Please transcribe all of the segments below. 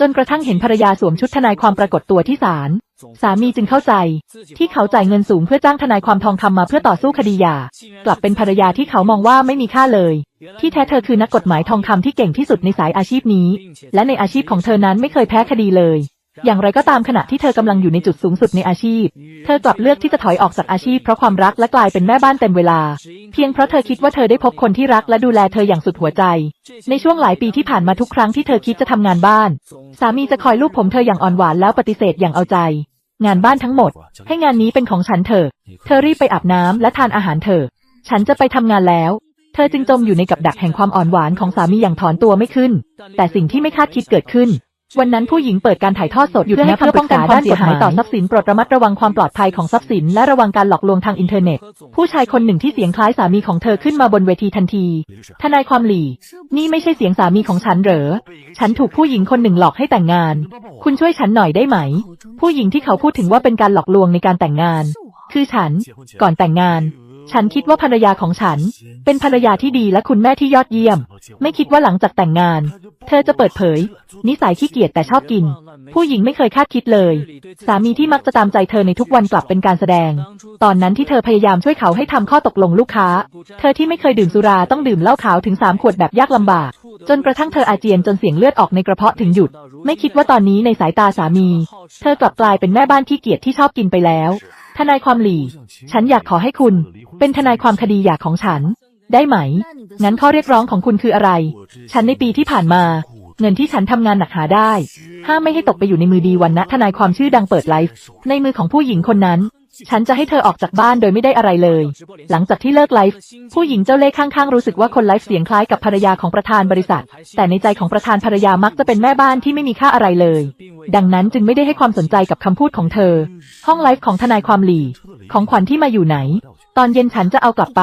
จนกระทั่งเห็นภรรยาสวมชุดทนายความปรากฏตัวที่ศาล สามีจึงเข้าใจ ที่เขาจ่ายเงินสูงเพื่อจ้างทนายความทองคำมาเพื่อต่อสู้คดีหย่ากลับเป็นภรรยาที่เขามองว่าไม่มีค่าเลย ที่แท้เธอคือนักกฎหมายทองคำที่เก่งที่สุดในสายอาชีพนี้ และในอาชีพของเธอนั้นไม่เคยแพ้คดีเลย อย่างไรก็ตามขณะที่เธอกำลังอยู่ในจุดสูงสุดในอาชีพ เธอกลับเลือกที่จะถอยออกจากอาชีพเพราะความรักและกลายเป็นแม่บ้านเต็มเวลา เพียงเพราะเธอคิดว่าเธอได้พบคนที่รักและดูแลเธออย่างสุดหัวใจ ในช่วงหลายปีที่ผ่านมาทุกครั้งที่เธอคิดจะทำงานบ้าน สามีจะคอยลูบผมเธออย่างอ่อนหวานแล้วปฏิเสธอย่างเอาใจ งานบ้านทั้งหมด ให้งานนี้เป็นของฉันเถอะ เธอรีบไปอาบน้ำและทานอาหารเถอะ ฉันจะไปทำงานแล้วเธอจึงจมอยู่ในกับดักแห่งความอ่อนหวานของสามีอย่างถอนตัวไม่ขึ้น แต่สิ่งที่ไม่คาดคิดเกิดขึ้น วันนั้นผู้หญิงเปิดการถ่ายทอดสดหยุดนะเพื่อป้องกันความเสียหายต่อทรัพย์สินโปรดระมัดระวังความปลอดภัยของทรัพย์สินและระวังการหลอกลวงทางอินเทอร์เน็ต ผู้ชายคนหนึ่งที่เสียงคล้ายสามีของเธอขึ้นมาบนเวทีทันที ทนายความหลี่ นี่ไม่ใช่เสียงสามีของฉันเหรอ ฉันถูกผู้หญิงคนหนึ่งหลอกให้แต่งงาน คุณช่วยฉันหน่อยได้ไหม ผู้หญิงที่เขาพูดถึงว่าเป็นการหลอกลวงในการแต่งงาน คือฉัน ก่อนแต่งงาน ฉันคิดว่าภรรยาของฉัน เป็นภรรยาที่ดีและคุณแม่ที่ยอดเยี่ยม ไม่คิดว่าหลังจากแต่งงาน เธอจะเปิดเผย นิสัยขี้เกียจแต่ชอบกิน ผู้หญิงไม่เคยคาดคิดเลย สามีที่มักจะตามใจเธอในทุกวันกลับเป็นการแสดง ตอนนั้นที่เธอพยายามช่วยเขาให้ทำข้อตกลงลูกค้า เธอที่ไม่เคยดื่มสุราต้องดื่มเหล้าขาวถึงสามขวดแบบยากลำบาก จนกระทั่งเธออาเจียนจนเสียงเลือดออกในกระเพาะถึงหยุด ไม่คิดว่าตอนนี้ในสายตาสามี เธอกลับกลายเป็นแม่บ้านขี้เกียจที่ชอบกินไปแล้วทนายความหลี่ ฉันอยากขอให้คุณ เป็นทนายความคดีหย่าของฉัน ได้ไหม งั้นข้อเรียกร้องของคุณคืออะไร ฉันในปีที่ผ่านมา เงินที่ฉันทำงานหนักหาได้ ห้ามไม่ให้ตกไปอยู่ในมือดีวันนะทนายความชื่อดังเปิดไลฟ์ในมือของผู้หญิงคนนั้น ฉันจะให้เธอออกจากบ้านโดยไม่ได้อะไรเลย หลังจากที่เลิกไลฟ์ ผู้หญิงเจ้าเล่ห์ข้างๆรู้สึกว่าคนไลฟ์เสียงคล้ายกับภรรยาของประธานบริษัท แต่ในใจของประธานภรรยามักจะเป็นแม่บ้านที่ไม่มีค่าอะไรเลย ดังนั้นจึงไม่ได้ให้ความสนใจกับคำพูดของเธอ ห้องไลฟ์ของทนายความหลีของขวัญที่มาอยู่ไหน ตอนเย็นฉันจะเอากลับไป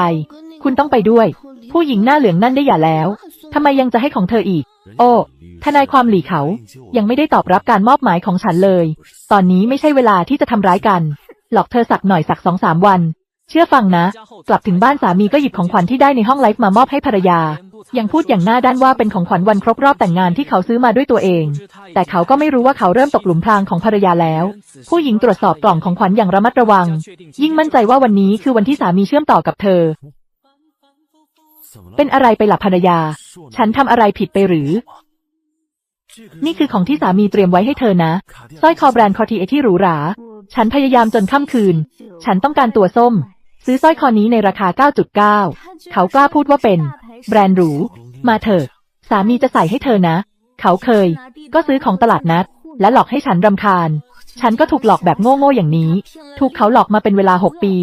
คุณต้องไปด้วย ผู้หญิงหน้าเหลืองนั่นได้หย่าแล้วทำไมยังจะให้ของเธออีก โอ้ทนายความหลีเขา ยังไม่ได้ตอบรับการมอบหมายของฉันเลย ตอนนี้ไม่ใช่เวลาที่จะทำร้ายกัน หลอกเธอสักหน่อยสักสองสามวัน เชื่อฟังนะ กลับถึงบ้านสามีก็หยิบของขวัญที่ได้ในห้องไลฟ์มามอบให้ภรรยา ยังพูดอย่างหน้าด้านว่าเป็นของขวัญวันครบรอบแต่งงานที่เขาซื้อมาด้วยตัวเอง แต่เขาก็ไม่รู้ว่าเขาเริ่มตกหลุมพรางของภรรยาแล้ว ผู้หญิงตรวจสอบกล่องของขวัญอย่างระมัดระวัง ยิ่งมั่นใจว่าวันนี้คือวันที่สามีเชื่อมต่อกับเธอ เป็นอะไรไปหลับภรรยา ฉันทำอะไรผิดไปหรือนี่คือของที่สามีเตรียมไว้ให้เธอนะ สร้อยคอแบรนด์คอทีเอที่หรูหรา ฉันพยายามจนค่ำคืน ฉันต้องการตัวส้ม ซื้อสร้อยคอนี้ในราคา 9.9 เขากล้าพูดว่าเป็น แบรนด์หรู มาเถอะ สามีจะใส่ให้เธอนะ เขาเคย ก็ซื้อของตลาดนัด และหลอกให้ฉันรำคาญ ฉันก็ถูกหลอกแบบโง่ๆอย่างนี้ ถูกเขาหลอกมาเป็นเวลาหกปี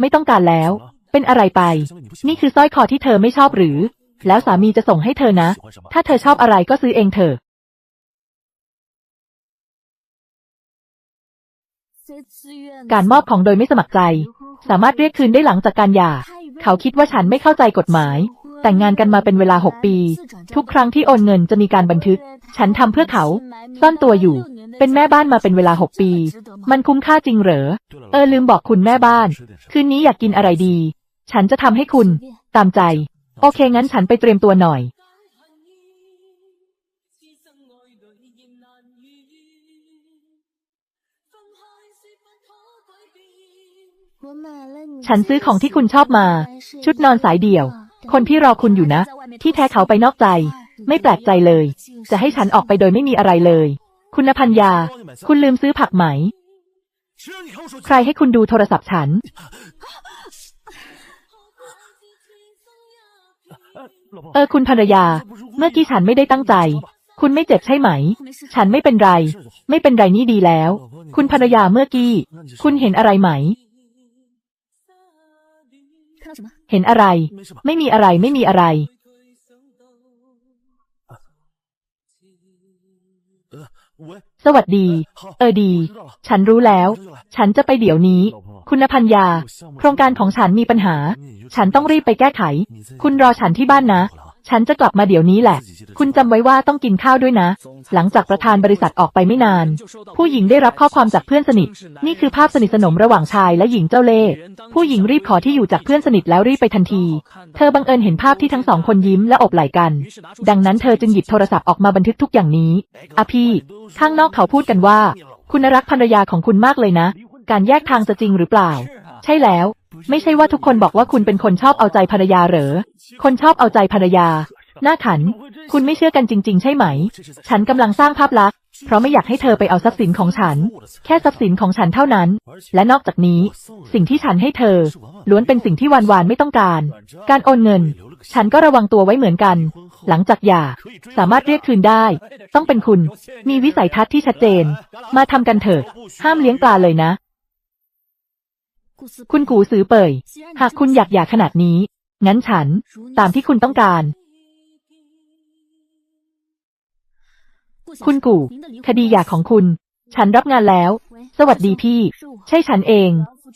ไม่ต้องการแล้ว เป็นอะไรไป นี่คือสร้อยคอที่เธอไม่ชอบหรือ แล้วสามีจะส่งให้เธอนะ ถ้าเธอชอบอะไรก็ซื้อเองเถอะ การมอบของโดยไม่สมัครใจ สามารถเรียกคืนได้หลังจากการหย่า เขาคิดว่าฉันไม่เข้าใจกฎหมาย แต่งงานกันมาเป็นเวลาหกปี ทุกครั้งที่โอนเงินจะมีการบันทึก ฉันทำเพื่อเขา ซ่อนตัวอยู่ เป็นแม่บ้านมาเป็นเวลาหกปี มันคุ้มค่าจริงเหรอ เออลืมบอกคุณแม่บ้าน คืนนี้อยากกินอะไรดี ฉันจะทำให้คุณ ตามใจ โอเคงั้นฉันไปเตรียมตัวหน่อย ฉันซื้อของที่คุณชอบมา ชุดนอนสายเดี่ยว คนที่รอคุณอยู่นะ ที่แท้เขาไปนอกใจ ไม่แปลกใจเลย จะให้ฉันออกไปโดยไม่มีอะไรเลย คุณพัญญา คุณลืมซื้อผักไหม ใครให้คุณดูโทรศัพท์ฉัน เออคุณภรรยา เมื่อกี้ฉันไม่ได้ตั้งใจ คุณไม่เจ็บใช่ไหม ฉันไม่เป็นไร ไม่เป็นไรนี่ดีแล้ว คุณภรรยาเมื่อกี้ คุณเห็นอะไรไหม เห็นอะไร ไม่มีอะไรไม่มีอะไร สวัสดี เออดี ฉันรู้แล้ว ฉันจะไปเดี๋ยวนี้ คุณพัญญา โครงการของฉันมีปัญหา ฉันต้องรีบไปแก้ไข คุณรอฉันที่บ้านนะ ฉันจะกลับมาเดี๋ยวนี้แหละ คุณจำไว้ว่าต้องกินข้าวด้วยนะ หลังจากประธานบริษัทออกไปไม่นาน ผู้หญิงได้รับข้อความจากเพื่อนสนิท นี่คือภาพสนิทสนมระหว่างชายและหญิงเจ้าเล่ห์ผู้หญิงรีบขอที่อยู่จากเพื่อนสนิทแล้วรีบไปทันที เธอบังเอิญเห็นภาพที่ทั้งสองคนยิ้มและอบไหล่กัน ดังนั้นเธอจึงหยิบโทรศัพท์ออกมาบันทึกทุกอย่างนี้อะพี่ ข้างนอกเขาพูดกันว่า คุณรักภรรยาของคุณมากเลยนะ การแยกทางจะจริงหรือเปล่า ใช่แล้ว ไม่ใช่ว่าทุกคนบอกว่าคุณเป็นคนชอบเอาใจภรรยาเหรอ คนชอบเอาใจภรรยา หน้าขัน คุณไม่เชื่อกันจริง ๆ ใช่ไหม ฉันกำลังสร้างภาพลักษณ์ เพราะไม่อยากให้เธอไปเอาทรัพย์สินของฉัน แค่ทรัพย์สินของฉันเท่านั้น และนอกจากนี้ สิ่งที่ฉันให้เธอ ล้วนเป็นสิ่งที่วานวานไม่ต้องการ การโอนเงิน ฉันก็ระวังตัวไว้เหมือนกัน หลังจากหย่า สามารถเรียกคืนได้ ต้องเป็นคุณ มีวิสัยทัศน์ที่ชัดเจน มาทำกันเถอะ ห้ามเลี้ยงปลาเลยนะ คุณกูสือเป่ยหากคุณอยากหย่าขนาดนี้ งั้นฉัน ตามที่คุณต้องการ คุณกู่ คดีหย่าของคุณ ฉันรับงานแล้ว สวัสดีพี่ ใช่ฉันเอง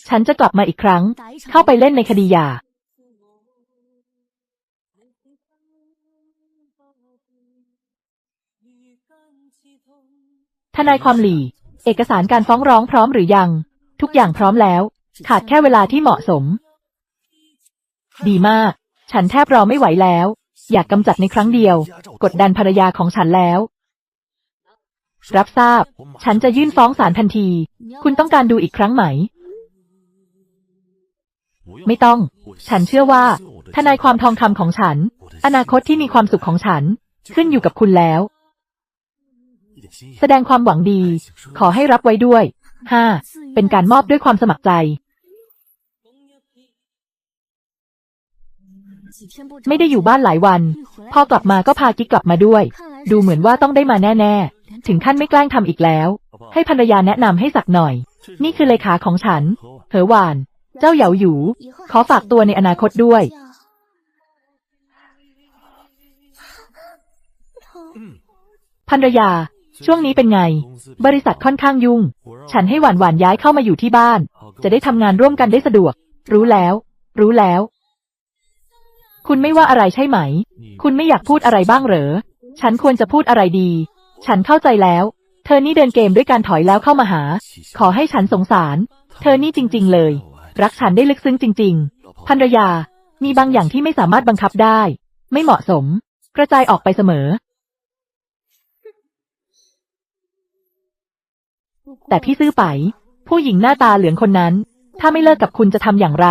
ฉันจะกลับมาอีกครั้ง เข้าไปเล่นในคดีหย่าทนายความหลี่เอกสารการฟ้องร้องพร้อมหรือยัง ทุกอย่างพร้อมแล้ว ขาดแค่เวลาที่เหมาะสม ดีมาก ฉันแทบรอไม่ไหวแล้ว อยากกำจัดในครั้งเดียว กดดันภรรยาของฉันแล้ว รับทราบ ฉันจะยื่นฟ้องศาลทันที คุณต้องการดูอีกครั้งไหม ไม่ต้อง ฉันเชื่อว่า ทนายความทองคำของฉัน อนาคตที่มีความสุขของฉัน ขึ้นอยู่กับคุณแล้ว แสดงความหวังดี ขอให้รับไว้ด้วยห้าเป็นการมอบด้วยความสมัครใจ ไม่ได้อยู่บ้านหลายวัน พอกลับมาก็พากิ๊กกลับมาด้วย ดูเหมือนว่าต้องได้มาแน่ ๆ ถึงขั้นไม่แกล้งทำอีกแล้ว ให้ภรรยาแนะนำให้สักหน่อย นี่คือเลขาของฉัน เหอหวาน เจ้าเหยาหยูขอฝากตัวในอนาคตด้วย ภรรยา ช่วงนี้เป็นไง บริษัทค่อนข้างยุ่ง ฉันให้หวานหวานย้ายเข้ามาอยู่ที่บ้าน จะได้ทำงานร่วมกันได้สะดวก รู้แล้ว รู้แล้ว คุณไม่ว่าอะไรใช่ไหม คุณไม่อยากพูดอะไรบ้างเหรอ ฉันควรจะพูดอะไรดี ฉันเข้าใจแล้ว เธอนี่เดินเกมด้วยการถอยแล้วเข้ามาหา ขอให้ฉันสงสาร เธอนี่จริง ๆ เลย รักฉันได้ลึกซึ้งจริง ๆ ภรรยา มีบางอย่างที่ไม่สามารถบังคับได้ ไม่เหมาะสม กระจายออกไปเสมอ แต่พี่ซื้อไป ผู้หญิงหน้าตาเหลืองคนนั้น ถ้าไม่เลิกกับคุณจะทำอย่างไร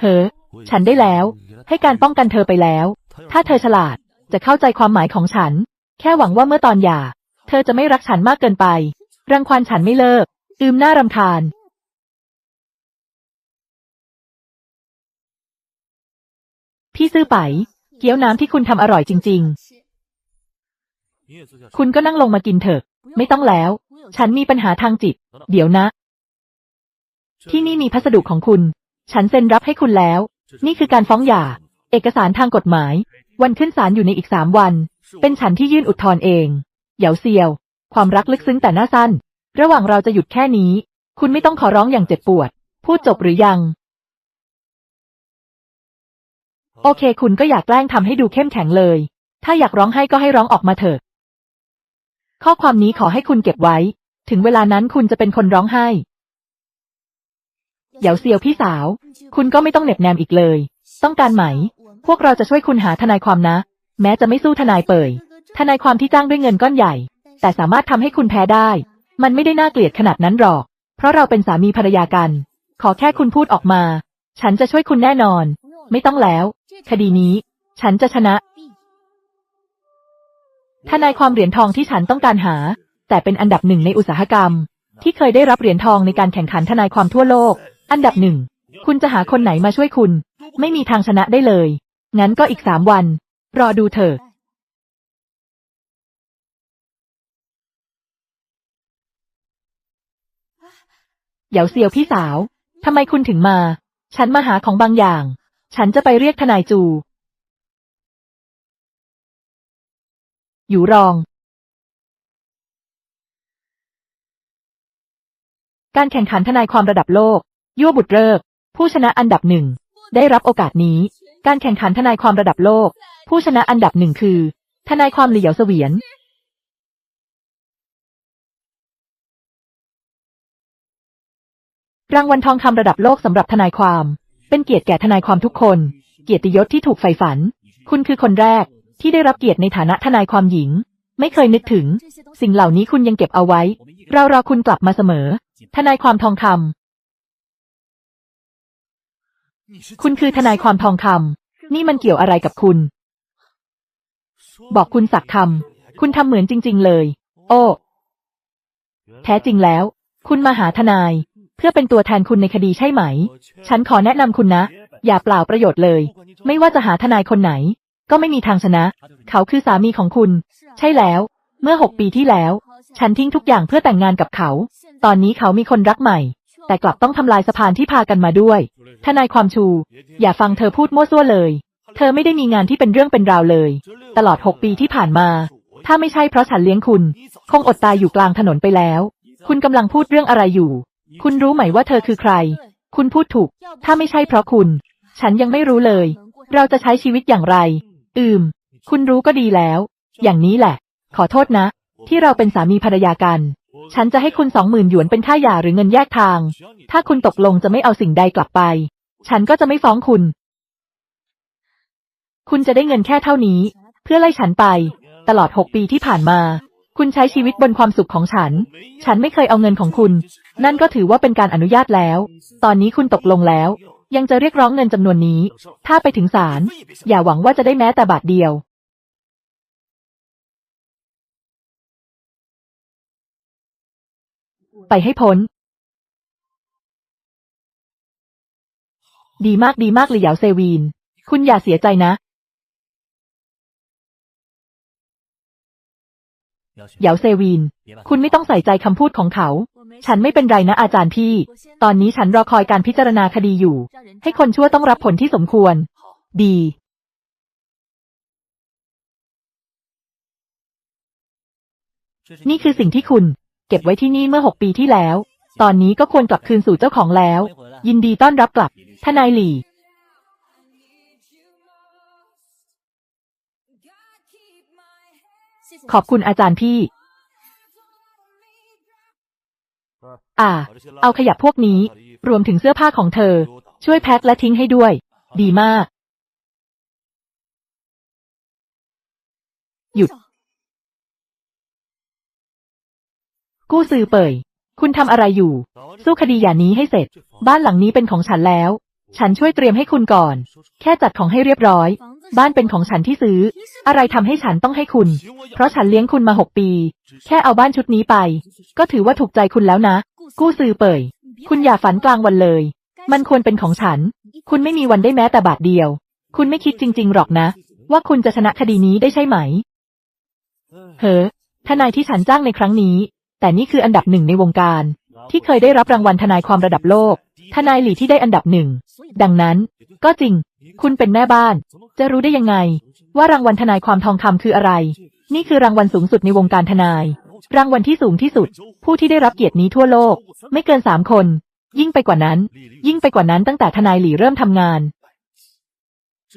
เฮ้อ ฉันได้แล้ว ให้การป้องกันเธอไปแล้ว ถ้าเธอฉลาดจะเข้าใจความหมายของฉัน แค่หวังว่าเมื่อตอนหย่า เธอจะไม่รักฉันมากเกินไป รังควานฉันไม่เลิก อืมหน้ารำคาญ พี่ซื้อไป เกี๊ยวน้ำที่คุณทำอร่อยจริง ๆ คุณก็นั่งลงมากินเถอะ ไม่ต้องแล้ว ฉันมีปัญหาทางจิต เดี๋ยวนะ ที่นี่มีพัสดุของคุณ ฉันเซ็นรับให้คุณแล้ว นี่คือการฟ้องหย่า เอกสารทางกฎหมาย วันขึ้นศาลอยู่ในอีกสามวัน เป็นฉันที่ยื่นอุทธรณ์เอง เหยาเซียว ความรักลึกซึ้งแต่หน้าสั้น ระหว่างเราจะหยุดแค่นี้ คุณไม่ต้องขอร้องอย่างเจ็บปวด พูดจบหรือยัง โอเค คุณก็อยากแกล้งทำให้ดูเข้มแข็งเลย ถ้าอยากร้องไห้ก็ให้ร้องออกมาเถอะ ข้อความนี้ขอให้คุณเก็บไว้ ถึงเวลานั้นคุณจะเป็นคนร้องไห้ เหยาเซียวพี่สาว คุณก็ไม่ต้องเหน็บแนมอีกเลย ต้องการไหม พวกเราจะช่วยคุณหาทนายความนะ แม้จะไม่สู้ทนายเปยทนายความที่จ้างด้วยเงินก้อนใหญ่ แต่สามารถทำให้คุณแพ้ได้ มันไม่ได้น่าเกลียดขนาดนั้นหรอก เพราะเราเป็นสามีภรรยากัน ขอแค่คุณพูดออกมา ฉันจะช่วยคุณแน่นอน ไม่ต้องแล้ว คดีนี้ ฉันจะชนะ ทนายความเหรียญทองที่ฉันต้องการหา แต่เป็นอันดับหนึ่งในอุตสาหกรรม ที่เคยได้รับเหรียญทองในการแข่งขันทนายความทั่วโลก อันดับหนึ่ง คุณจะหาคนไหนมาช่วยคุณ ไม่มีทางชนะได้เลย งั้นก็อีกสามวัน รอดูเถอะเหยาเซียวพี่สาว ทำไมคุณถึงมา ฉันมาหาของบางอย่าง ฉันจะไปเรียกทนายจู อยู่รอง การแข่งขันทนายความระดับโลก ยั่วบุตรเลิก ผู้ชนะอันดับหนึ่ง ได้รับโอกาสนี้ การแข่งขันทนายความระดับโลก ผู้ชนะอันดับหนึ่งคือ ทนายความเหลียวเสวียนรางวัลทองคำระดับโลกสำหรับทนายความ เป็นเกียรติแก่ทนายความทุกคน เกียรติยศที่ถูกใฝ่ฝัน คุณคือคนแรกที่ได้รับเกียรติในฐานะทนายความหญิง ไม่เคยนึกถึง สิ่งเหล่านี้คุณยังเก็บเอาไว้ เรารอคุณกลับมาเสมอ ทนายความทองคำ คุณคือทนายความทองคำนี่มันเกี่ยวอะไรกับคุณ บอกคุณสักคำคุณทำเหมือนจริง ๆ เลย โอ้แท้จริงแล้ว คุณมาหาทนาย เพื่อเป็นตัวแทนคุณในคดีใช่ไหม ฉันขอแนะนำคุณนะ อย่าเปล่าประโยชน์เลย ไม่ว่าจะหาทนายคนไหน ก็ไม่มีทางชนะ เขาคือสามีของคุณ ใช่แล้ว เมื่อหกปีที่แล้ว ฉันทิ้งทุกอย่างเพื่อแต่งงานกับเขา ตอนนี้เขามีคนรักใหม่ แต่กลับต้องทำลายสะพานที่พากันมาด้วย ทนายความชู อย่าฟังเธอพูดมั่วซั่วเลย เธอไม่ได้มีงานที่เป็นเรื่องเป็นราวเลย ตลอดหกปีที่ผ่านมา ถ้าไม่ใช่เพราะฉันเลี้ยงคุณ คงอดตายอยู่กลางถนนไปแล้ว คุณกำลังพูดเรื่องอะไรอยู่ คุณรู้ไหมว่าเธอคือใคร คุณพูดถูก ถ้าไม่ใช่เพราะคุณ ฉันยังไม่รู้เลย เราจะใช้ชีวิตอย่างไร อืม คุณรู้ก็ดีแล้ว อย่างนี้แหละ ขอโทษนะ ที่เราเป็นสามีภรรยากัน ฉันจะให้คุณสองหมื่นหยวนเป็นค่าหย่าหรือเงินแยกทาง ถ้าคุณตกลงจะไม่เอาสิ่งใดกลับไป ฉันก็จะไม่ฟ้องคุณ คุณจะได้เงินแค่เท่านี้ เพื่อไล่ฉันไป ตลอดหกปีที่ผ่านมา คุณใช้ชีวิตบนความสุขของฉัน ฉันไม่เคยเอาเงินของคุณ นั่นก็ถือว่าเป็นการอนุญาตแล้ว ตอนนี้คุณตกลงแล้ว ยังจะเรียกร้องเงินจำนวนนี้ ถ้าไปถึงศาลอย่าหวังว่าจะได้แม้แต่บาทเดียว ไปให้พ้น ดีมากดีมากเลยเหยาเซวีน คุณอย่าเสียใจนะเหยาเซวีน คุณไม่ต้องใส่ใจคำพูดของเขา ฉันไม่เป็นไรนะอาจารย์พี่ ตอนนี้ฉันรอคอยการพิจารณาคดีอยู่ ให้คนชั่วต้องรับผลที่สมควร ดี นี่คือสิ่งที่คุณ เก็บไว้ที่นี่เมื่อหกปีที่แล้ว ตอนนี้ก็ควรกลับคืนสู่เจ้าของแล้ว ยินดีต้อนรับกลับ ทนายหลี่ ขอบคุณอาจารย์พี่ อ่า เอาขยะพวกนี้ รวมถึงเสื้อผ้าของเธอ ช่วยแพ็คและทิ้งให้ด้วย ดีมาก หยุด กู้ซือเป่ย คุณทำอะไรอยู่ สู้คดีอย่านี้ให้เสร็จ บ้านหลังนี้เป็นของฉันแล้ว ฉันช่วยเตรียมให้คุณก่อน แค่จัดของให้เรียบร้อย บ้านเป็นของฉันที่ซื้อ อะไรทำให้ฉันต้องให้คุณ เพราะฉันเลี้ยงคุณมาหกปี แค่เอาบ้านชุดนี้ไป ก็ถือว่าถูกใจคุณแล้วนะ กู้ซือเป่ย คุณอย่าฝันกลางวันเลย มันควรเป็นของฉัน คุณไม่มีวันได้แม้แต่บาทเดียว คุณไม่คิดจริง ๆ หรอกนะ ว่าคุณจะชนะคดีนี้ได้ใช่ไหม เฮ้อทนายที่ฉันจ้างในครั้งนี้ แต่นี่คืออันดับหนึ่งในวงการ ที่เคยได้รับรางวัลทนายความระดับโลก ทนายหลี่ที่ได้อันดับหนึ่ง ดังนั้น ก็จริง คุณเป็นแม่บ้าน จะรู้ได้ยังไง ว่ารางวัลทนายความทองคำคืออะไร นี่คือรางวัลสูงสุดในวงการทนาย รางวัลที่สูงที่สุด ผู้ที่ได้รับเกียรตินี้ทั่วโลก ไม่เกินสามคน ยิ่งไปกว่านั้น ยิ่งไปกว่านั้นตั้งแต่ทนายหลี่เริ่มทำงาน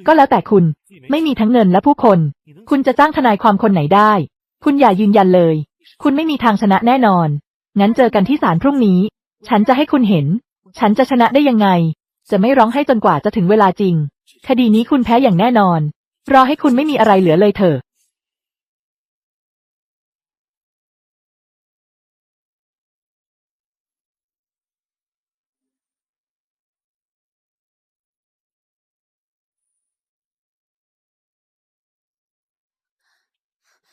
ก็แล้วแต่คุณ ไม่มีทั้งเงินและผู้คน คุณจะจ้างทนายความคนไหนได้ คุณอย่ายืนยันเลย คุณไม่มีทางชนะแน่นอน งั้นเจอกันที่ศาลพรุ่งนี้ ฉันจะให้คุณเห็น ฉันจะชนะได้ยังไง จะไม่ร้องให้จนกว่าจะถึงเวลาจริง คดีนี้คุณแพ้อย่างแน่นอน รอให้คุณไม่มีอะไรเหลือเลยเถอะ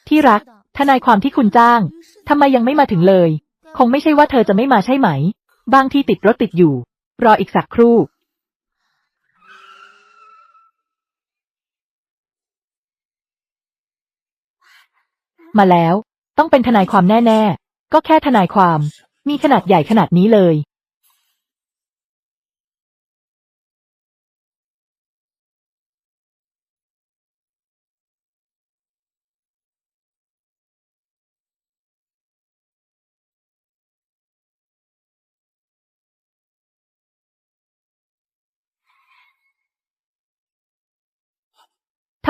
ที่รัก ทนายความที่คุณจ้างทำไมยังไม่มาถึงเลย คงไม่ใช่ว่าเธอจะไม่มาใช่ไหม บางที่ติดรถติดอยู่ รออีกสักครู่ มาแล้ว ต้องเป็นทนายความแน่ ๆ ก็แค่ทนายความ มีขนาดใหญ่ขนาดนี้เลย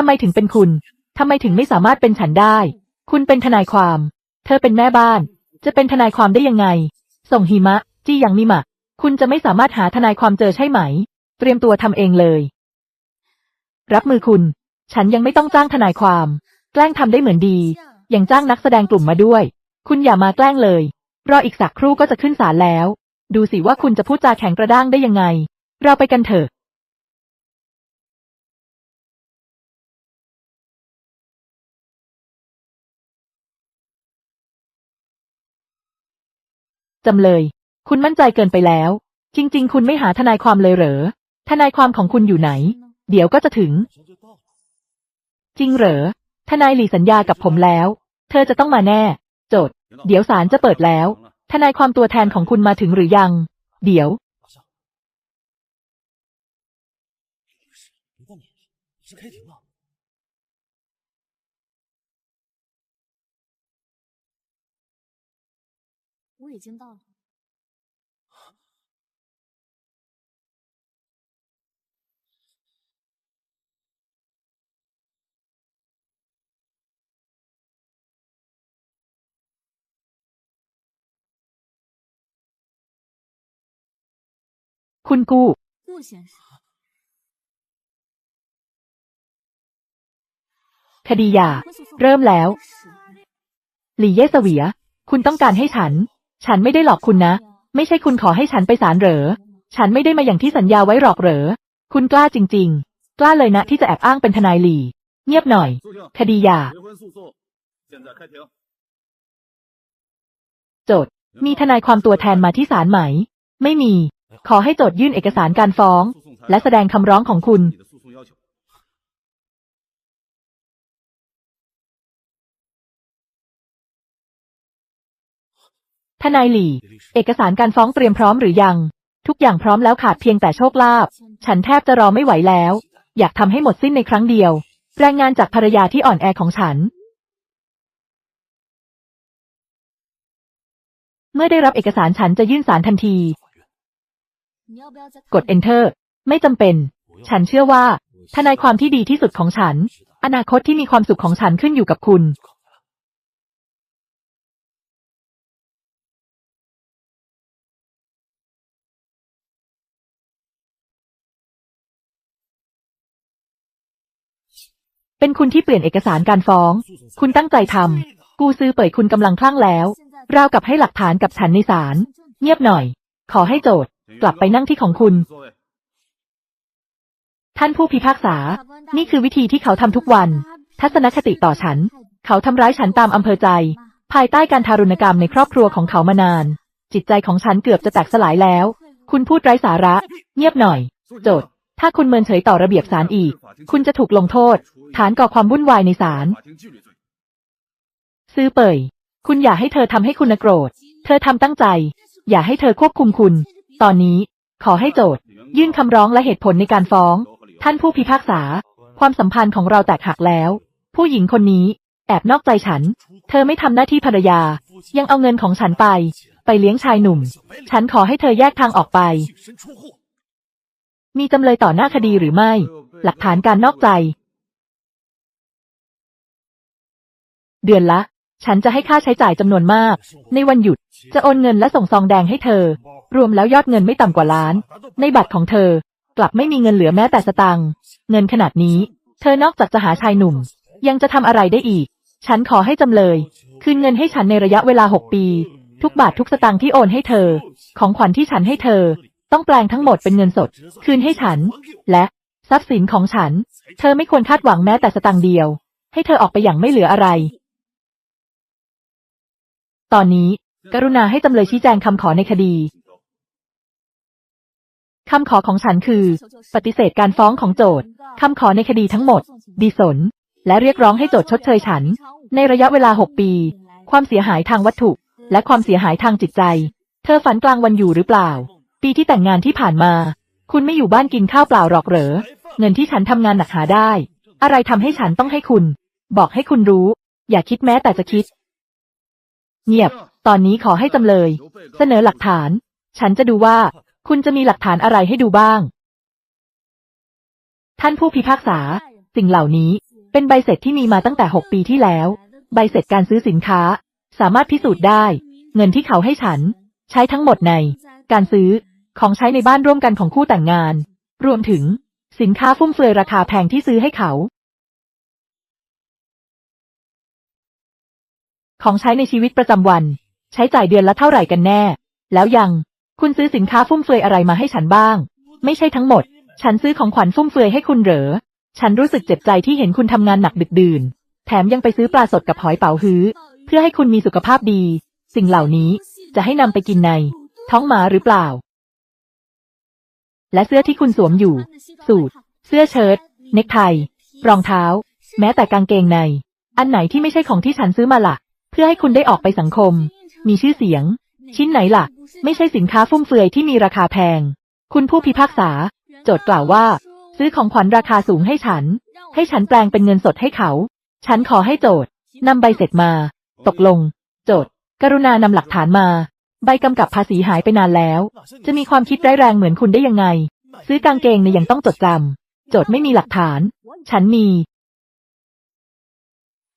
ทำไมถึงเป็นคุณ ทำไมถึงไม่สามารถเป็นฉันได้ คุณเป็นทนายความ เธอเป็นแม่บ้าน จะเป็นทนายความได้ยังไง ส่งหิมะ จี้ยังมิมะ คุณจะไม่สามารถหาทนายความเจอใช่ไหม เตรียมตัวทำเองเลย รับมือคุณ ฉันยังไม่ต้องจ้างทนายความ แกล้งทำได้เหมือนดี ยังจ้างนักแสดงกลุ่มมาด้วย คุณอย่ามาแกล้งเลย รออีกสักครู่ก็จะขึ้นศาลแล้ว ดูสิว่าคุณจะพูดจาแข็งกระด้างได้ยังไง เราไปกันเถอะ จำเลย คุณมั่นใจเกินไปแล้ว จริง ๆ คุณไม่หาทนายความเลยเหรอ ทนายความของคุณอยู่ไหน เดี๋ยวก็จะถึง จริงเหรอ ทนายหลีสัญญากับผมแล้ว เธอจะต้องมาแน่ โจดเดี๋ยวศาลจะเปิดแล้ว ทนายความตัวแทนของคุณมาถึงหรือยัง เดี๋ยว开。已经到了。 คุณกู้ 顾先生， คดีหย่า 婚诉讼 เริ่มแล้ว 开始了 หลีเย่เสวีย คุณต้องการให้ฉัน ฉันไม่ได้หลอกคุณนะ ไม่ใช่คุณขอให้ฉันไปศาลเหรอ ฉันไม่ได้มาอย่างที่สัญญาไว้หรอกเหรอ คุณกล้าจริง ๆ กล้าเลยนะที่จะแอบอ้างเป็นทนายหลี เงียบหน่อย คดียาโจทย์มีทนายความตัวแทนมาที่ศาลไหม ไม่มี ขอให้โจทยื่นเอกสารการฟ้อง และแสดงคำร้องของคุณ ทนายหลี่ เอกสารการฟ้องเตรียมพร้อมหรือยัง ทุกอย่างพร้อมแล้วขาดเพียงแต่โชคลาภ ฉันแทบจะรอไม่ไหวแล้ว อยากทำให้หมดสิ้นในครั้งเดียว แรงงานจากภรรยาที่อ่อนแอของฉัน เมื่อได้รับเอกสารฉันจะยื่นสารทันที กด enter ไม่จำเป็น ฉันเชื่อว่า ทนายความที่ดีที่สุดของฉัน อนาคตที่มีความสุขของฉันขึ้นอยู่กับคุณ เป็นคุณที่เปลี่ยนเอกสารการฟ้อง คุณตั้งใจทำ กูซื้อเปิดคุณกำลังคลั่งแล้ว ราวกับให้หลักฐานกับฉันในศาล เงียบหน่อย ขอให้โจทย์ กลับไปนั่งที่ของคุณ。ท่านผู้พิพากษา นี่คือวิธีที่เขาทำทุกวัน ทัศนคติต่อฉัน เขาทำร้ายฉันตามอำเภอใจ ภายใต้การทารุณกรรมในครอบครัวของเขามานาน จิตใจของฉันเกือบจะแตกสลายแล้ว คุณพูดไร้สาระ เงียบหน่อย โจทย์ถ้าคุณเมินเฉยต่อระเบียบศาลอีก คุณจะถูกลงโทษ ฐานก่อความวุ่นวายในศาลซื้อเปิยคุณอย่าให้เธอทำให้คุณโกรธ เธอทำตั้งใจ อย่าให้เธอควบคุมคุณ ตอนนี้ ขอให้โจทยื่นคำร้องและเหตุผลในการฟ้อง ท่านผู้พิพากษา ความสัมพันธ์ของเราแตกหักแล้ว ผู้หญิงคนนี้ แอบนอกใจฉัน เธอไม่ทำหน้าที่ภรรยา ยังเอาเงินของฉันไป ไปเลี้ยงชายหนุ่ม ฉันขอให้เธอแยกทางออกไป มีจำเลยต่อหน้าคดีหรือไม่ หลักฐานการนอกใจ เดือนละ ฉันจะให้ค่าใช้จ่ายจำนวนมาก ในวันหยุด จะโอนเงินและส่งซองแดงให้เธอ รวมแล้วยอดเงินไม่ต่ำกว่าล้าน ในบัตรของเธอ กลับไม่มีเงินเหลือแม้แต่สตังค์ เงินขนาดนี้ เธอนอกจากจะหาชายหนุ่ม ยังจะทำอะไรได้อีก ฉันขอให้จำเลย คืนเงินให้ฉันในระยะเวลาหกปี ทุกบาททุกสตางค์ที่โอนให้เธอ ของขวัญที่ฉันให้เธอ ต้องแปลงทั้งหมดเป็นเงินสด คืนให้ฉัน และทรัพย์สินของฉัน เธอไม่ควรคาดหวังแม้แต่สตางค์เดียว ให้เธอออกไปอย่างไม่เหลืออะไร ตอนนี้ กรุณาให้จำเลยชี้แจงคำขอในคดี คำขอของฉันคือ ปฏิเสธการฟ้องของโจทย์คำขอในคดีทั้งหมด ดีสน และเรียกร้องให้โจทย์ชดเชยฉัน ในระยะเวลา6ปี ความเสียหายทางวัตถุ และความเสียหายทางจิตใจ เธอฝันกลางวันอยู่หรือเปล่า ปีที่แต่งงานที่ผ่านมา คุณไม่อยู่บ้านกินข้าวเปล่าหรอกเหรอ เงินที่ฉันทำงานหนักหาได้ อะไรทำให้ฉันต้องให้คุณ บอกให้คุณรู้ อย่าคิดแม้แต่จะคิด เงียบ ตอนนี้ขอให้จำเลย เสนอหลักฐาน ฉันจะดูว่า คุณจะมีหลักฐานอะไรให้ดูบ้าง ท่านผู้พิพากษา สิ่งเหล่านี้เป็นใบเสร็จที่มีมาตั้งแต่ 6 ปีที่แล้ว ใบเสร็จการซื้อสินค้า สามารถพิสูจน์ได้ เงินที่เขาให้ฉัน ใช้ทั้งหมดใน การซื้อของใช้ในบ้านร่วมกันของคู่แต่งงาน รวมถึง สินค้าฟุ่มเฟือยราคาแพงที่ซื้อให้เขา ของใช้ในชีวิตประจำวัน ใช้จ่ายเดือนละเท่าไหร่กันแน่ แล้วยังคุณซื้อสินค้าฟุ่มเฟือยอะไรมาให้ฉันบ้าง ไม่ใช่ทั้งหมด ฉันซื้อของขวัญฟุ่มเฟือยให้คุณเหรอ ฉันรู้สึกเจ็บใจที่เห็นคุณทำงานหนักดึกดื่น แถมยังไปซื้อปลาสดกับหอยเป๋าฮื้อ เพื่อให้คุณมีสุขภาพดี สิ่งเหล่านี้จะให้นำไปกินใน ท้องหมาหรือเปล่า และเสื้อที่คุณสวมอยู่ สูทเสื้อเชิ้ตเนคไทรองเท้า แม้แต่กางเกงใน อันไหนที่ไม่ใช่ของที่ฉันซื้อมาล่ะ เพื่อให้คุณได้ออกไปสังคม มีชื่อเสียง ชิ้นไหนล่ะไม่ใช่สินค้าฟุ่มเฟือยที่มีราคาแพง คุณผู้พิพากษา โจทย์กล่าวว่า ซื้อของขวัญราคาสูงให้ฉัน ให้ฉันแปลงเป็นเงินสดให้เขา ฉันขอให้โจทย์นำใบเสร็จมา ตกลง โจทย์ กรุณานำหลักฐานมา ใบกำกับภาษีหายไปนานแล้ว จะมีความคิดร้ายแรงเหมือนคุณได้ยังไง ซื้อกางเกงในยยังต้องจดจำโจทย์ไม่มีหลักฐาน ฉันมี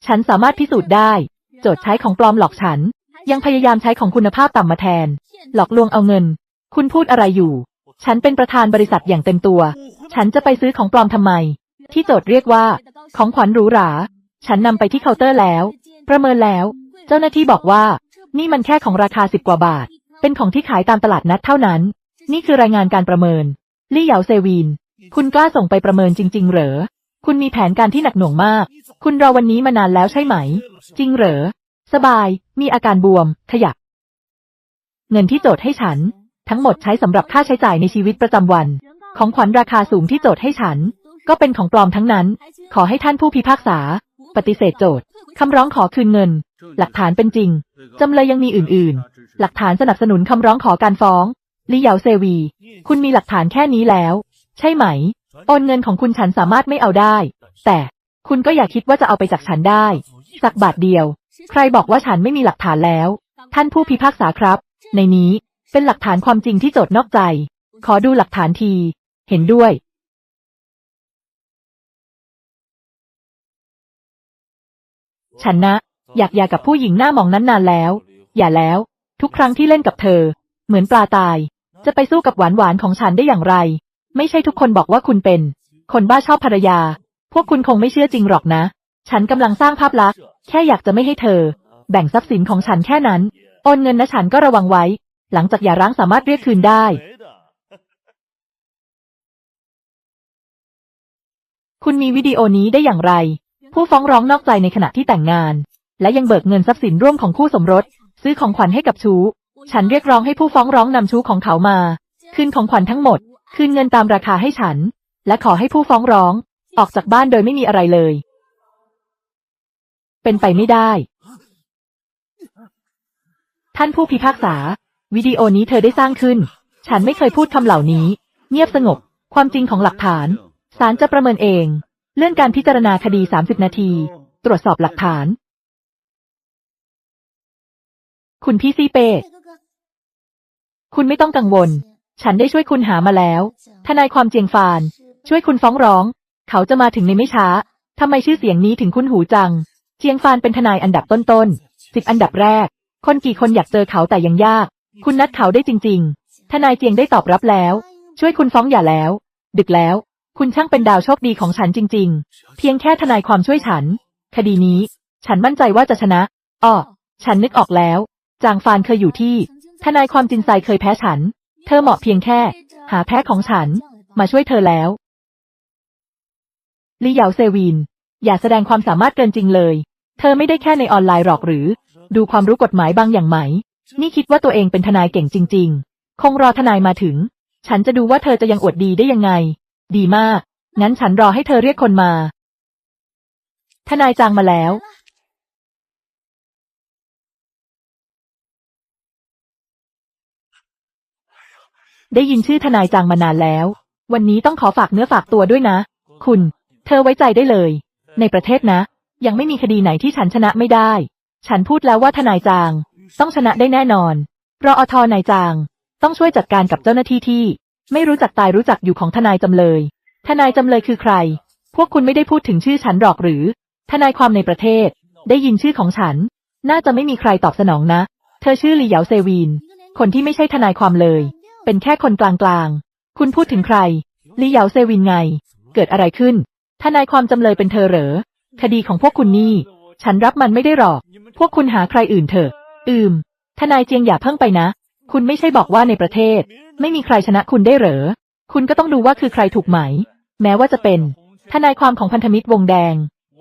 ฉันสามารถพิสูจน์ได้ โจทย์ใช้ของปลอมหลอกฉัน ยังพยายามใช้ของคุณภาพต่ำมาแทน หลอกลวงเอาเงิน คุณพูดอะไรอยู่ ฉันเป็นประธานบริษัทอย่างเต็มตัว ฉันจะไปซื้อของปลอมทำไม ที่โจทย์เรียกว่า ของขวัญหรูหรา ฉันนำไปที่เคาน์เตอร์แล้ว ประเมินแล้ว เจ้าหน้าที่บอกว่า นี่มันแค่ของราคาสิบกว่าบาท เป็นของที่ขายตามตลาดนัดเท่านั้น นี่คือรายงานการประเมิน ลี่เหยาเซวีน คุณกล้าส่งไปประเมินจริง ๆ เหรอ คุณมีแผนการที่หนักหน่วงมาก คุณรอวันนี้มานานแล้วใช่ไหม จริงเหรอ สบาย มีอาการบวม ขยับ เงินที่โจทย์ให้ฉัน ทั้งหมดใช้สำหรับค่าใช้จ่ายในชีวิตประจำวัน ของขวัญราคาสูงที่โจทย์ให้ฉัน ก็เป็นของปลอมทั้งนั้น ขอให้ท่านผู้พิพากษา ปฏิเสธโจทย์คำร้องขอคืนเงิน หลักฐานเป็นจริง จำเลยยังมีอื่น ๆ หลักฐานสนับสนุนคำร้องขอการฟ้อง ลี่เหยาเซวี คุณมีหลักฐานแค่นี้แล้ว ใช่ไหม โอนเงินของคุณฉันสามารถไม่เอาได้ แต่คุณก็อย่าคิดว่าจะเอาไปจากฉันได้ สักบาทเดียว ใครบอกว่าฉันไม่มีหลักฐานแล้ว ท่านผู้พิพากษาครับ ในนี้เป็นหลักฐานความจริงที่โจทย์นอกใจ ขอดูหลักฐานที เห็นด้วย ฉันนะ อยากหย่ากับผู้หญิงหน้ามองนั้นนานแล้ว อย่าแล้ว ทุกครั้งที่เล่นกับเธอ เหมือนปลาตาย จะไปสู้กับหวานหวานของฉันได้อย่างไร ไม่ใช่ทุกคนบอกว่าคุณเป็น คนบ้าชอบภรรยา พวกคุณคงไม่เชื่อจริงหรอกนะ ฉันกำลังสร้างภาพลักษณ์ แค่อยากจะไม่ให้เธอ แบ่งทรัพย์สินของฉันแค่นั้น โอนเงินนะฉันก็ระวังไว้ หลังจากหย่าร้างสามารถเรียกคืนได้ คุณมีวิดีโอนี้ได้อย่างไร ผู้ฟ้องร้องนอกใจในขณะที่แต่งงาน และยังเบิกเงินทรัพย์สินร่วมของคู่สมรส ซื้อของขวัญให้กับชู้ ฉันเรียกร้องให้ผู้ฟ้องร้องนำชู้ของเขามา คืนของขวัญทั้งหมด คืนเงินตามราคาให้ฉัน และขอให้ผู้ฟ้องร้อง ออกจากบ้านโดยไม่มีอะไรเลย เป็นไปไม่ได้ ท่านผู้พิพากษา วิดีโอนี้เธอได้สร้างขึ้น ฉันไม่เคยพูดคำเหล่านี้ เงียบสงบ ความจริงของหลักฐานศาลจะประเมินเอง เลื่อนการพิจารณาคดี 30 นาที ตรวจสอบหลักฐาน คุณพี่ซีเป้คุณไม่ต้องกังวล ฉันได้ช่วยคุณหามาแล้ว ทนายความเจียงฟาน ช่วยคุณฟ้องร้อง เขาจะมาถึงในไม่ช้า ทำไมชื่อเสียงนี้ถึงคุ้นหูจัง เจียงฟานเป็นทนายอันดับต้นๆสิบอันดับแรก คนกี่คนอยากเจอเขาแต่ยังยาก คุณนัดเขาได้จริง ๆ ทนายเจียงได้ตอบรับแล้ว ช่วยคุณฟ้องอย่าแล้ว ดึกแล้ว คุณช่างเป็นดาวโชคดีของฉันจริง ๆ เพียงแค่ทนายความช่วยฉัน คดีนี้ ฉันมั่นใจว่าจะชนะ อ้อ ฉันนึกออกแล้ว จางฟานเคยอยู่ที่ ทนายความจินไซเคยแพ้ฉัน เธอเหมาะเพียงแค่ หาแพ้ของฉัน มาช่วยเธอแล้วลี่เหยาเซวีนอย่าแสดงความสามารถเกินจริงเลย เธอไม่ได้แค่ในออนไลน์หรอกหรือ ดูความรู้กฎหมายบางอย่างไหม นี่คิดว่าตัวเองเป็นทนายเก่งจริง ๆ คงรอทนายมาถึง ฉันจะดูว่าเธอจะยังอวดดีได้ยังไง ดีมาก งั้นฉันรอให้เธอเรียกคนมา ทนายจางมาแล้ว ได้ยินชื่อทนายจางมานานแล้ว วันนี้ต้องขอฝากเนื้อฝากตัวด้วยนะ คุณ เธอไว้ใจได้เลย ในประเทศนะ ยังไม่มีคดีไหนที่ฉันชนะไม่ได้ ฉันพูดแล้วว่าทนายจาง ต้องชนะได้แน่นอนรออทนายจาง ต้องช่วยจัดการกับเจ้าหน้าที่ที่ ไม่รู้จักตายรู้จักอยู่ของทนายจำเลย ทนายจำเลยคือใคร พวกคุณไม่ได้พูดถึงชื่อฉันหรอกหรือ ทนายความในประเทศ ได้ยินชื่อของฉัน น่าจะไม่มีใครตอบสนองนะ เธอชื่อหลีเหยาเซวีน คนที่ไม่ใช่ทนายความเลย เป็นแค่คนกลางๆ คุณพูดถึงใคร ลีเหยาเซวินไง เกิดอะไรขึ้น ทนายความจำเลยเป็นเธอเหรอ คดีของพวกคุณนี่ ฉันรับมันไม่ได้หรอก พวกคุณหาใครอื่นเถอะ อืม ทนายเจียงอย่าเพิ่งไปนะ คุณไม่ใช่บอกว่าในประเทศ ไม่มีใครชนะคุณได้เหรอ คุณก็ต้องดูว่าคือใครถูกไหม แม้ว่าจะเป็น ทนายความของพันธมิตรวงแดง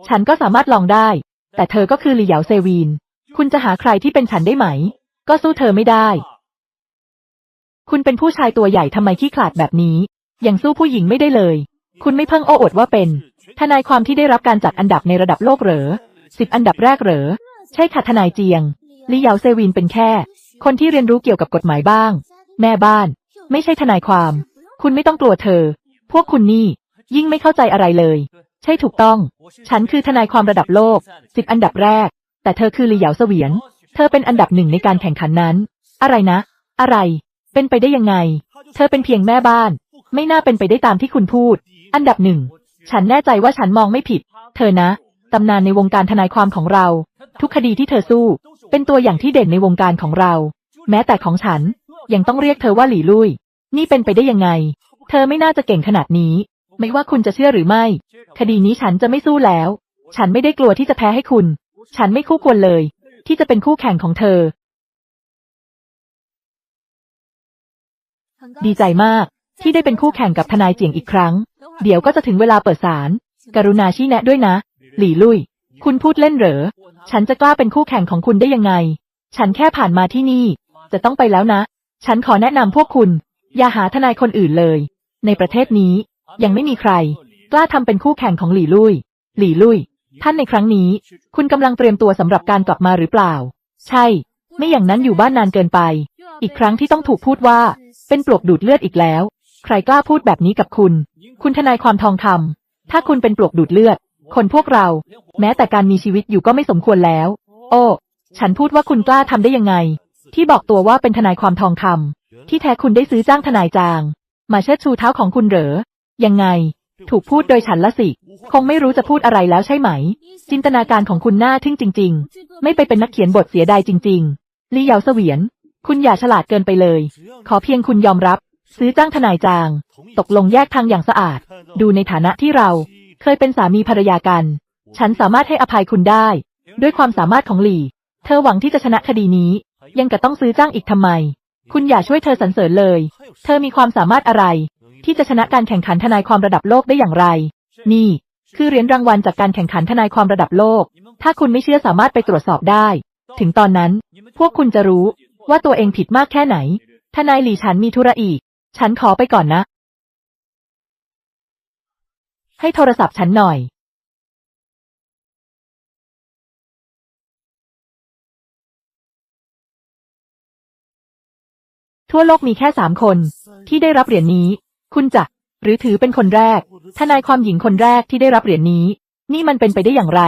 ฉันก็สามารถลองได้ แต่เธอก็คือหลีเหยาเซวีนคุณจะหาใครที่เป็นฉันได้ไหม ก็สู้เธอไม่ได้ คุณเป็นผู้ชายตัวใหญ่ทำไมขี้ขลาดแบบนี้ ยังสู้ผู้หญิงไม่ได้เลย คุณไม่เพิ่งโอ้อวดว่าเป็น ทนายความที่ได้รับการจัดอันดับในระดับโลกเหรอสิบอันดับแรกเหรอ ใช่ค่ะทนายเจียงลีเหยาเซวินเป็นแค่ คนที่เรียนรู้เกี่ยวกับกฎหมายบ้าง แม่บ้าน ไม่ใช่ทนายความ คุณไม่ต้องกลัวเธอ พวกคุณนี่ ยิ่งไม่เข้าใจอะไรเลย ใช่ถูกต้อง ฉันคือทนายความระดับโลกสิบอันดับแรก แต่เธอคือลีเหยาเสวียนเธอเป็นอันดับหนึ่งในการแข่งขันนั้น อะไรนะ อะไร เป็นไปได้ยังไง เธอเป็นเพียงแม่บ้าน ไม่น่าเป็นไปได้ตามที่คุณพูด อันดับหนึ่ง ฉันแน่ใจว่าฉันมองไม่ผิด เธอนะ ตำนานในวงการทนายความของเรา ทุกคดีที่เธอสู้ เป็นตัวอย่างที่เด่นในวงการของเรา แม้แต่ของฉัน ยังต้องเรียกเธอว่าหลี่ลุย นี่เป็นไปได้ยังไง เธอไม่น่าจะเก่งขนาดนี้ ไม่ว่าคุณจะเชื่อหรือไม่ คดีนี้ฉันจะไม่สู้แล้ว ฉันไม่ได้กลัวที่จะแพ้ให้คุณ ฉันไม่คู่ควรเลย ที่จะเป็นคู่แข่งของเธอ ดีใจมากที่ได้เป็นคู่แข่งกับทนายเจียงอีกครั้ง เดี๋ยวก็จะถึงเวลาเปิดศาล กรุณาชี้แนะด้วยนะ หลี่ลุย คุณพูดเล่นเหรอ ฉันจะกล้าเป็นคู่แข่งของคุณได้ยังไง ฉันแค่ผ่านมาที่นี่ จะต้องไปแล้วนะ ฉันขอแนะนำพวกคุณ อย่าหาทนายคนอื่นเลย ในประเทศนี้ ยังไม่มีใคร กล้าทำเป็นคู่แข่งของหลี่ลุย หลี่ลุย ท่านในครั้งนี้ คุณกำลังเตรียมตัวสำหรับการกลับมาหรือเปล่า ใช่ ไม่อย่างนั้นอยู่บ้านนานเกินไป อีกครั้งที่ต้องถูกพูดว่า เป็นปลวกดูดเลือดอีกแล้ว ใครกล้าพูดแบบนี้กับคุณ คุณทนายความทองคำถ้าคุณเป็นปลวกดูดเลือด คนพวกเรา แม้แต่การมีชีวิตอยู่ก็ไม่สมควรแล้ว โอ้ ฉันพูดว่าคุณกล้าทำได้ยังไง ที่บอกตัวว่าเป็นทนายความทองคำที่แท้คุณได้ซื้อจ้างทนายจาง มาเชิดชูเท้าของคุณเหรอ ยังไง ถูกพูดโดยฉันละสิ คงไม่รู้จะพูดอะไรแล้วใช่ไหม จินตนาการของคุณน่าทึ่งจริง ๆ ไม่ไปเป็นนักเขียนบทเสียดายจริง ๆ ลี่เหยาเสวียน คุณอย่าฉลาดเกินไปเลย ขอเพียงคุณยอมรับ ซื้อจ้างทนายจาง ตกลงแยกทางอย่างสะอาด ดูในฐานะที่เรา เคยเป็นสามีภรรยากัน ฉันสามารถให้อภัยคุณได้ ด้วยความสามารถของหลี่ เธอหวังที่จะชนะคดีนี้ ยังกะต้องซื้อจ้างอีกทำไม คุณอย่าช่วยเธอสรรเสริญเลย เธอมีความสามารถอะไร ที่จะชนะการแข่งขันทนายความระดับโลกได้อย่างไร นี่ คือเหรียญรางวัลจากการแข่งขันทนายความระดับโลก ถ้าคุณไม่เชื่อสามารถไปตรวจสอบได้ ถึงตอนนั้น พวกคุณจะรู้ ว่าตัวเองผิดมากแค่ไหน ทนายหลี่ฉันมีธุระอีก ฉันขอไปก่อนนะ ให้โทรศัพท์ฉันหน่อย ทั่วโลกมีแค่สามคน ที่ได้รับเหรียญนี้ คุณจะหรือถือเป็นคนแรก ทนายความหญิงคนแรกที่ได้รับเหรียญนี้ นี่มันเป็นไปได้อย่างไร